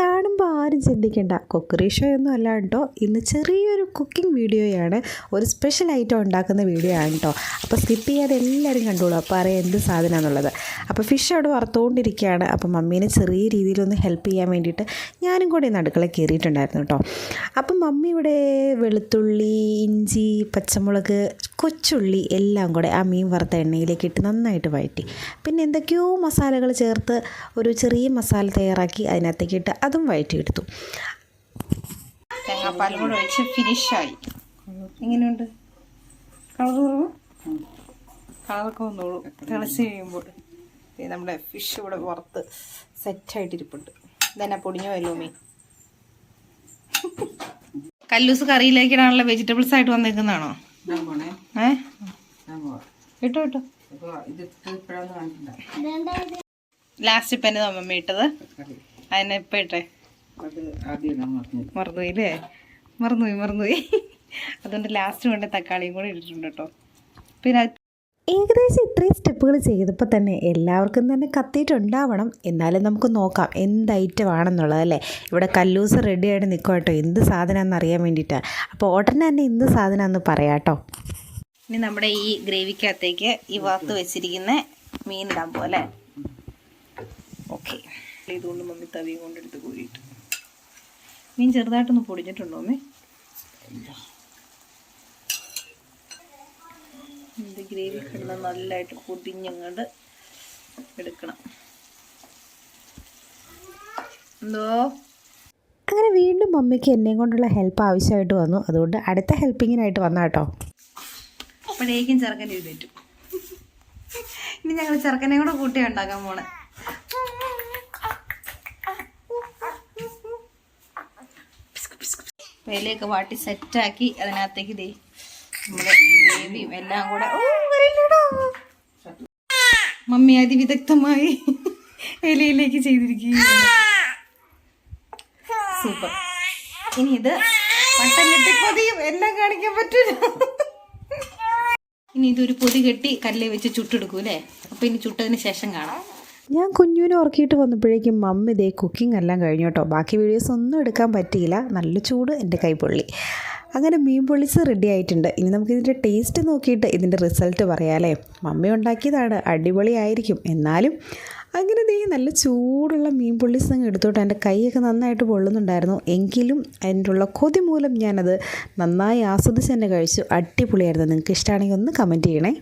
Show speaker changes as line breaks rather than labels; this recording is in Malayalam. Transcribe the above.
Mother. കാണുമ്പോൾ ആരും ചിന്തിക്കേണ്ട. കുക്കറി ഷോ ഒന്നും അല്ല കേട്ടോ. ഇന്ന് ചെറിയൊരു കുക്കിംഗ് വീഡിയോയാണ് ഒരു സ്പെഷ്യൽ ഐറ്റം ഉണ്ടാക്കുന്ന വീഡിയോ ആണ് കേട്ടോ. അപ്പോൾ സ്കിപ്പ് ചെയ്യാതെ എല്ലാവരും കണ്ടോളൂ. അപ്പോൾ അറിയാം എന്ത് സാധനമാണെന്നുള്ളത് അപ്പോൾ ഫിഷ് അവിടെ വറുത്തുകൊണ്ടിരിക്കുകയാണ് അപ്പോൾ മമ്മീനെ ചെറിയ രീതിയിലൊന്ന് ഹെൽപ്പ് ചെയ്യാൻ വേണ്ടിയിട്ട് ഞാനും കൂടി ഇന്ന് അടുക്കള കയറിയിട്ടുണ്ടായിരുന്നു കേട്ടോ. അപ്പം മമ്മി ഇവിടെ വെളുത്തുള്ളി ഇഞ്ചി പച്ചമുളക് കൊച്ചുള്ളി എല്ലാം കൂടെ ആ മീൻ വറുത്ത എണ്ണയിലേക്ക് ഇട്ട് നന്നായിട്ട് വഴറ്റി. പിന്നെ എന്തൊക്കെയോ മസാലകൾ ചേർത്ത് ഒരു ചെറിയ മസാല തയ്യാറാക്കി അതിനകത്തേക്ക് ഇട്ട് അതും വഴറ്റിയെടുത്തു
തേങ്ങാപ്പാൽ കൂടെ ഒഴിച്ച് ഫിനിഷായി എങ്ങനെയുണ്ട്? കളർ കുറവ്? കളറൊക്കെ വന്നോളൂ. തിളച്ച് കഴിയുമ്പോൾ. നമ്മുടെ ഫിഷ് ഇവിടെ വറുത്ത് സെറ്റായിട്ടിരിപ്പുണ്ട് ഇതന്നെ പൊടിഞ്ഞോ വല്ലോ മീൻ കല്ലൂസ് കറിയിലേക്കിടാനുള്ള വെജിറ്റബിൾസ് ആയിട്ട് വന്നേക്കുന്നതാണോ? ഏ? ഇട്ടോ ഇട്ടോ. ലാസ്റ്റ് ഇപ്പം എന്റെ അമ്മമ്മ ഇട്ടത്. അതിനെ ഇപ്പം ഇട്ടേ. മറന്നുപോയി അല്ലേ മറന്നുപോയി മറന്നുപോയി. അതുകൊണ്ട് ലാസ്റ്റ് കൊണ്ട് തക്കാളിയും കൂടെ ഇട്ടിട്ടുണ്ട് കേട്ടോ. പിന്നെ
ഏകദേശം ഇത്രയും സ്റ്റെപ്പുകൾ ചെയ്തപ്പോൾ തന്നെ എല്ലാവർക്കും തന്നെ കത്തിയിട്ടുണ്ടാവണം എന്നാലും നമുക്ക് നോക്കാം എന്ത് ഐറ്റം ആണെന്നുള്ളത് അല്ലേ? ഇവിടെ കല്ലൂസ് റെഡിയായിട്ട് നിൽക്കും കേട്ടോ. എന്ത് സാധനമാണെന്ന് അറിയാൻ വേണ്ടിയിട്ടാണ് അപ്പോൾ ഉടനെ തന്നെ എന്ത് സാധനമാണെന്ന് പറയാം കേട്ടോ.
ഇനി നമ്മുടെ ഈ ഗ്രേവിക്കകത്തേക്ക് ഈ വറുത്ത് വെച്ചിരിക്കുന്ന മീൻ ഇടാൻ പോലെ ഓക്കെ ഇതുകൊണ്ട് മമ്മി തവി കൊണ്ടെടുത്ത് കോരിയിട്ട് മീൻ ചെറുതായിട്ടൊന്ന് പൊടിഞ്ഞിട്ടുണ്ടോ അമ്മേ? ഇത് ഗ്രേവി കിടന്ന് നല്ലതായിട്ട് പൊടിഞ്ഞങ്ങോട്ട് എടുക്കണം. എന്തോ?
അങ്ങനെ വീണ്ടും മമ്മിക്ക് എന്നെയും കൊണ്ടുള്ള ഹെൽപ്പ് ആവശ്യമായിട്ട് വന്നു. അതുകൊണ്ട് അടുത്ത ഹെൽപ്പിങ്ങിനായിട്ട് വന്ന കേട്ടോ.
അപ്പോഴേക്കും ചെറുക്കൻ എഴുന്നേറ്റു ഇനി ഞങ്ങൾ ചെറുക്കനെ കൂടെ കൂട്ടി ഉണ്ടാക്കാൻ പോണേ. വേലയൊക്കെ വാട്ടി സെറ്റാക്കി അതിനകത്തേക്ക് ഇതേ നമ്മുടെ ഗ്രേവിയും എല്ലാം കൂടെ. മമ്മി അതിവിദഗ്ധമായി ഇലയിലേക്ക് ചെയ്തിരിക്കുകയാണ്. സൂപ്പർ. ഇനി ഇത് കെട്ടി പൊതിയും. എല്ലാം കാണിക്കാൻ പറ്റൂല. ഇനി ഇതൊരു പൊതി കെട്ടി കല്ലേ വെച്ച് ചുട്ടെടുക്കൂലേ അപ്പൊ ഇനി ചുട്ടതിന് ശേഷം കാണാം.
ഞാൻ കുഞ്ഞുവിനെ ഉറക്കിയിട്ട് വന്നപ്പോഴേക്കും മമ്മി ഇതേ കുക്കിംഗ് എല്ലാം കഴിഞ്ഞു കേട്ടോ. ബാക്കി വീഡിയോസ് ഒന്നും എടുക്കാൻ പറ്റിയില്ല. നല്ല ചൂട് എന്റെ കൈ പൊള്ളി അങ്ങനെ മീൻ പൊള്ളിച്ച് റെഡി ആയിട്ടുണ്ട്. ഇനി നമുക്ക് ഇതിന്റെ ടേസ്റ്റ് നോക്കിയിട്ട് ഇതിന്റെ റിസൾട്ട് പറയാമല്ലേ മമ്മി ഉണ്ടാക്കിയതാണ്. അടിപൊളിയായിരിക്കും എന്നാലും അങ്ങനെ ദേ നല്ല ചൂടുള്ള മീൻ പൊള്ളിച്ച് അങ്ങ് എടുത്തോട്ട് എന്റെ കൈയൊക്കെ നന്നായിട്ട് പൊള്ളുന്നുണ്ടായിരുന്നു. എങ്കിലും അതിന്റെ ഉള്ള കൊതി മൂലം ഞാനത് നന്നായി ആസ്വദിച്ച് തന്നെ കഴിച്ചു. അടിപൊളിയായിരുന്നു. നിങ്ങൾക്ക് ഇഷ്ടമാണെങ്കിൽ ഒന്ന് കമന്റ് ചെയ്യണേ.